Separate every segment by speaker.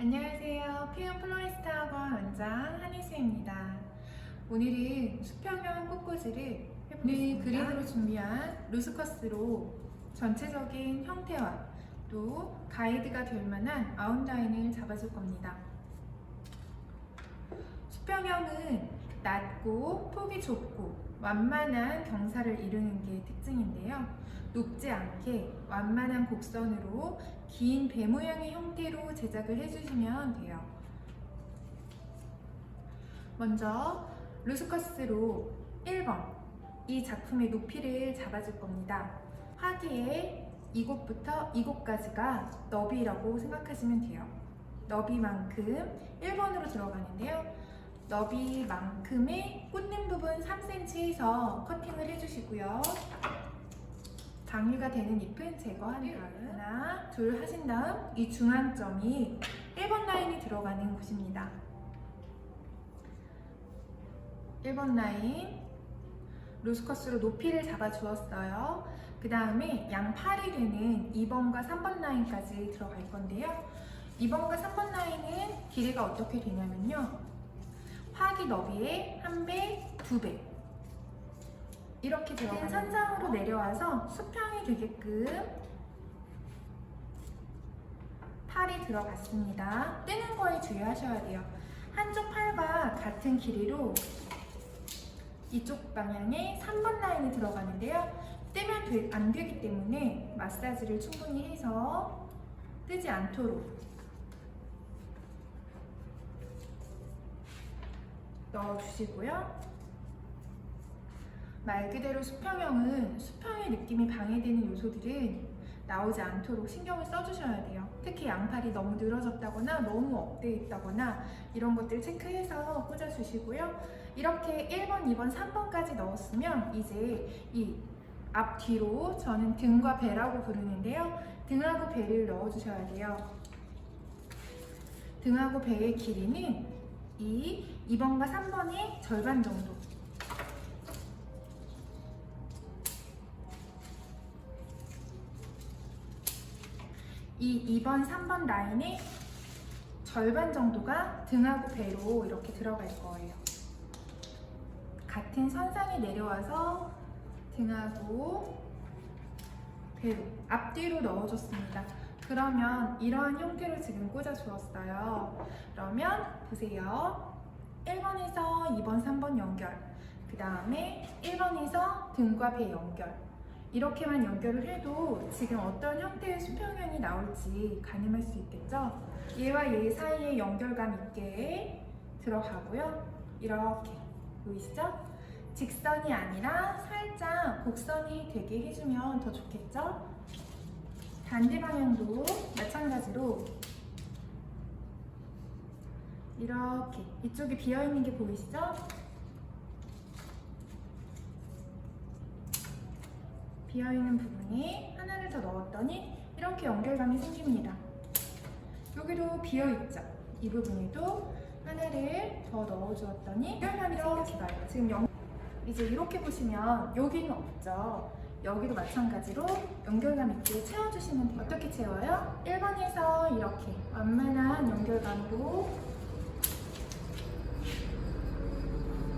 Speaker 1: 안녕하세요. 피어 플로리스트 학원 원장 한희수입니다. 오늘은 수평형 꽃꽂이를 해보겠습니다. 그림으로 준비한 루스커스로 전체적인 형태와 또 가이드가 될 만한 아웃라인을 잡아줄 겁니다. 수평형은 낮고 폭이 좁고 완만한 경사를 이루는 게 특징인데요. 높지 않게 완만한 곡선으로 긴 배 모양의 형태로 제작을 해주시면 돼요. 먼저 루스커스로 1번 이 작품의 높이를 잡아줄 겁니다. 화기에 이곳부터 이곳까지가 너비라고 생각하시면 돼요. 너비만큼 1번으로 들어가는데요. 너비만큼의 꽂는 부분 3cm에서 커팅을 해주시고요. 장류가 되는 잎은 제거한 다음 하나, 둘 하신 다음 이 중앙점이 1번 라인이 들어가는 곳입니다. 1번 라인 루스커스로 높이를 잡아 주었어요. 그 다음에 양팔이 되는 2번과 3번 라인까지 들어갈 건데요. 2번과 3번 라인은 길이가 어떻게 되냐면요. 화기 너비의 한 배, 두 배. 이렇게 들어가는 선상으로 내려와서 수평이 되게끔 팔이 들어갔습니다. 뜨는 거에 주의하셔야 돼요. 한쪽 팔과 같은 길이로 이쪽 방향에 3번 라인이 들어가는데요. 뜨면 되- 안 되기 때문에 마사지를 충분히 해서 뜨지 않도록 넣어주시고요. 말 그대로 수평형은 수평의 느낌이 방해되는 요소들은 나오지 않도록 신경을 써주셔야 돼요. 특히 양팔이 너무 늘어졌다거나 너무 업돼 있다거나 이런 것들 체크해서 꽂아주시고요. 이렇게 1번, 2번, 3번까지 넣었으면 이제 이 앞뒤로 저는 등과 배라고 부르는데요. 등하고 배를 넣어주셔야 돼요. 등하고 배의 길이는 이 2번과 3번의 절반 정도 이 2번, 3번 라인의 절반 정도가 등하고 배로 이렇게 들어갈 거예요. 같은 선상에 내려와서 등하고 배로 앞뒤로 넣어줬습니다. 그러면 이러한 형태로 지금 꽂아주었어요. 그러면 보세요. 1번에서 2번, 3번 연결. 그 다음에 1번에서 등과 배 연결. 이렇게만 연결을 해도 지금 어떤 형태의 수평형이 나올지 가늠할 수 있겠죠? 얘와 얘 사이에 연결감 있게 들어가고요. 이렇게 보이시죠? 직선이 아니라 살짝 곡선이 되게 해주면 더 좋겠죠? 반대 방향도 마찬가지로 이렇게 이쪽이 비어있는 게 보이시죠? 비어있는 부분에 하나를 더 넣었더니 이렇게 연결감이 생깁니다. 여기도 비어있죠? 이 부분에도 하나를 더 넣어주었더니 연결감이 생겼어요. 지금 연... 이제 이렇게 보시면 여기는 없죠? 여기도 마찬가지로 연결감 있게 채워주시면 돼요. 어떻게 채워요? 1번에서 이렇게 완만한 연결감으로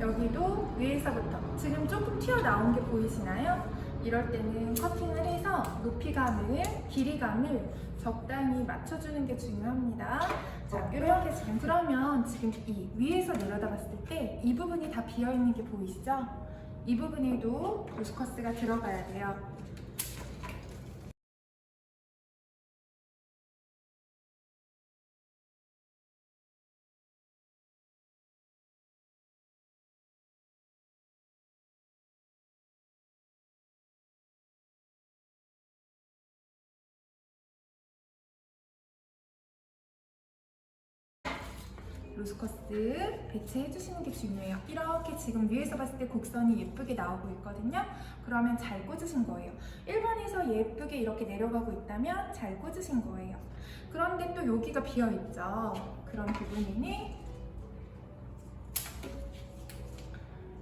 Speaker 1: 여기도 위에서부터 지금 조금 튀어나온 게 보이시나요? 이럴 때는 커팅을 해서 높이감을, 길이감을 적당히 맞춰주는 게 중요합니다. 자, 이렇게 지금 그러면 지금 이 위에서 내려다 봤을 때 이 부분이 다 비어있는 게 보이시죠? 이 부분에도 루스커스가 들어가야 돼요. 루스커스 배치해 주시는 게 중요해요. 이렇게 지금 위에서 봤을 때 곡선이 예쁘게 나오고 있거든요. 그러면 잘 꽂으신 거예요. 1번에서 예쁘게 이렇게 내려가고 있다면 잘 꽂으신 거예요. 그런데 또 여기가 비어 있죠. 그런 부분에는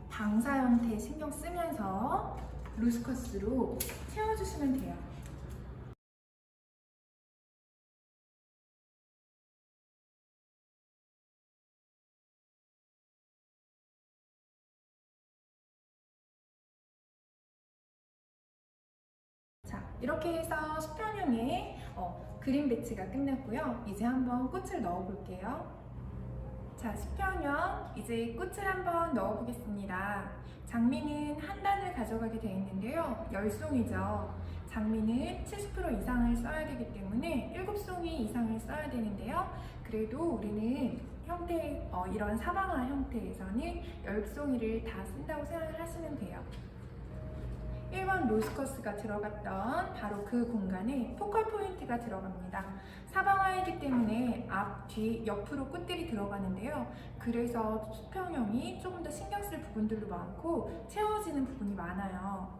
Speaker 1: 방사 형태 신경 쓰면서 루스커스로 채워주시면 돼요. 이렇게 해서 수평형의 어, 그림 배치가 끝났고요. 이제 한번 꽃을 넣어볼게요. 자, 수평형 이제 꽃을 한번 넣어보겠습니다. 장미는 한 단을 가져가게 되어 있는데요. 열송이죠. 장미는 70% 이상을 써야 되기 때문에 7송이 이상을 써야 되는데요. 그래도 우리는 형태, 어, 이런 사방화 형태에서는 10송이를 다 쓴다고 생각을 하시면 돼요. 1번 로스커스가 들어갔던 바로 그 공간에 포컬 포인트가 들어갑니다. 사방화이기 때문에 앞, 뒤, 옆으로 꽃들이 들어가는데요. 그래서 수평형이 조금 더 신경 쓸 부분들도 많고 채워지는 부분이 많아요.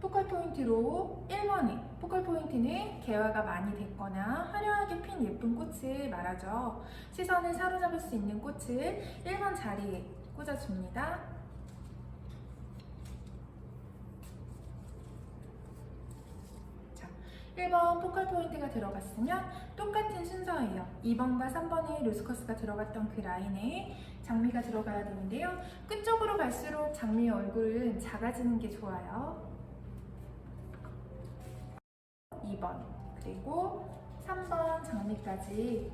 Speaker 1: 포컬 포인트로 1번에 포컬 포인트는 개화가 많이 됐거나 화려하게 핀 예쁜 꽃을 말하죠. 시선을 사로잡을 수 있는 꽃을 1번 자리에 꽂아줍니다. 1번 포컬 포인트가 들어갔으면 똑같은 순서예요. 2번과 3번에 로스커스가 들어갔던 그 라인에 장미가 들어가야 되는데요. 끝쪽으로 갈수록 장미의 얼굴은 작아지는 게 좋아요. 2번 그리고 3번 장미까지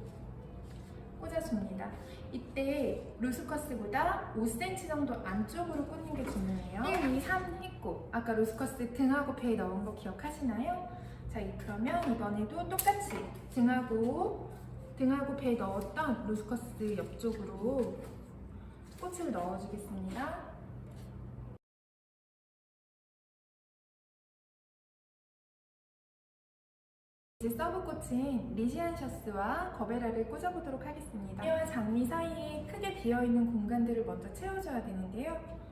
Speaker 1: 꽂아줍니다. 이때 로스커스보다 5cm 정도 안쪽으로 꽂는 게 중요해요. 1, 2, 3 했고 아까 로스커스 등하고 배에 넣은 거 기억하시나요? 자, 이- 그러면 이번에도 똑같이 등하고 등하고 배에 넣었던 로스커스 옆쪽으로 꽃을 넣어주겠습니다. 이제 서브 꽃인 리시안 셔스와 거베라를 꽂아보도록 하겠습니다. 장미와 장미 사이에 크게 비어있는 공간들을 먼저 채워줘야 되는데요.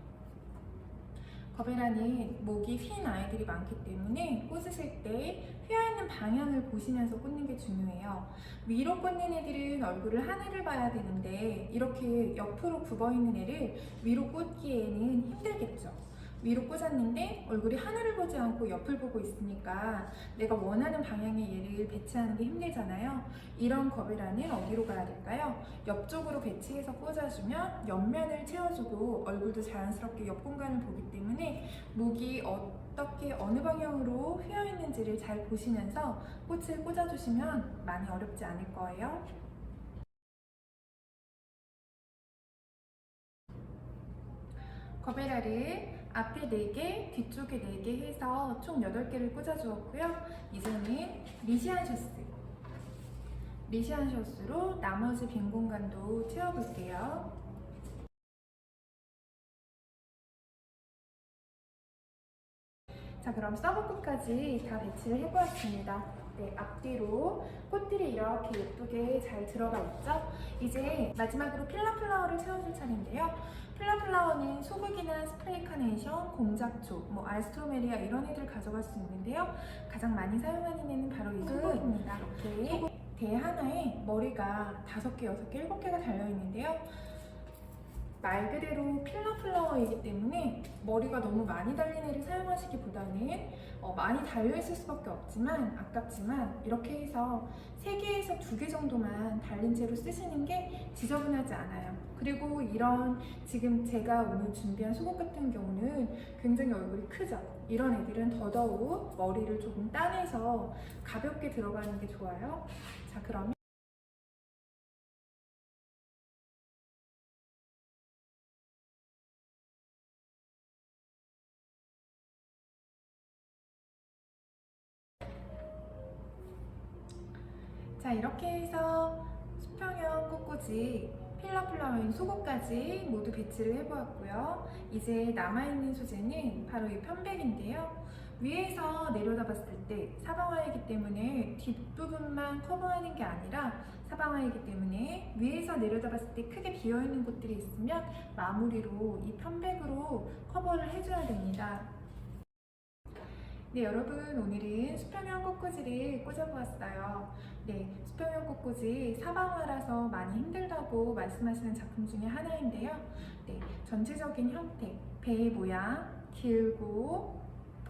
Speaker 1: 거베라는 목이 휜 아이들이 많기 때문에 꽂으실 때 휘어있는 방향을 보시면서 꽂는 게 중요해요. 위로 꽂는 애들은 얼굴을 하늘을 봐야 되는데 이렇게 옆으로 굽어있는 애를 위로 꽂기에는 힘들겠죠. 위로 꽂았는데 얼굴이 하늘을 보지 않고 옆을 보고 있으니까 내가 원하는 방향의 얘를 배치하는 게 힘들잖아요. 이런 거베라는 어디로 가야 될까요? 옆쪽으로 배치해서 꽂아주면 옆면을 채워주고 얼굴도 자연스럽게 옆 공간을 보기 때문에 목이 어떻게 어느 방향으로 휘어 있는지를 잘 보시면서 꽃을 꽂아주시면 많이 어렵지 않을 거예요. 거베라를 앞에 4개, 뒤쪽에 4개 해서 총 8개를 꽂아주었고요. 이제는 리시안 셔스. 리시안 셔스로 나머지 빈 공간도 채워볼게요. 자, 그럼 서브꽃까지 다 배치를 해보았습니다. 네, 앞뒤로 꽃들이 이렇게 예쁘게 잘 들어가 있죠? 이제 마지막으로 필라플라워를 채워줄 차례인데요. 필라플라워는 소극이나 스프레이 카네이션, 공작초, 뭐 알스트로메리아 이런 애들 가져갈 수 있는데요. 가장 많이 사용하는 애는 바로 이 소극입니다. 이렇게 대 하나에 머리가 다섯 개, 여섯 개, 일곱 개가 달려 있는데요. 말 그대로 필라플라워이기 때문에 머리가 너무 많이 달린 애를 사용하시기보다는 어, 많이 달려 있을 수밖에 없지만 아깝지만 이렇게 해서 3개에서 2개 정도만 달린 채로 쓰시는 게 지저분하지 않아요. 그리고 이런 지금 제가 오늘 준비한 속옷 같은 경우는 굉장히 얼굴이 크죠. 이런 애들은 더더욱 머리를 조금 따내서 가볍게 들어가는 게 좋아요. 자, 그러면 꽃꽂이 필라플라워인 속옷까지 모두 배치를 해보았고요. 이제 남아있는 소재는 바로 이 편백인데요. 위에서 내려다 봤을 때 사방화이기 때문에 뒷부분만 커버하는 게 아니라 사방화이기 때문에 위에서 내려다 봤을 때 크게 비어있는 곳들이 있으면 마무리로 이 편백으로 커버를 해줘야 됩니다. 네, 여러분 오늘은 수평형 꽃꽂이를 꽂아보았어요. 네, 수평형 꽃꽂이 사방화라서 많이 힘들다고 말씀하시는 작품 중에 하나인데요. 네, 전체적인 형태, 배의 모양, 길고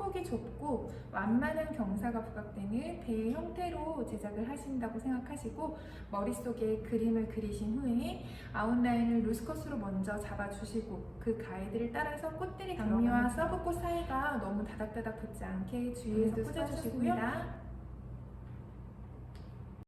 Speaker 1: 폭이 좁고 완만한 경사가 부각되는 배의 형태로 제작을 하신다고 생각하시고 머릿속에 그림을 그리신 후에 아웃라인을 루스컷으로 먼저 잡아주시고 그 가이드를 따라서 꽃들이 장미와 서브꽃 사이가 너무 다닥다닥 붙지 않게 주의해서 꽂아주시고요.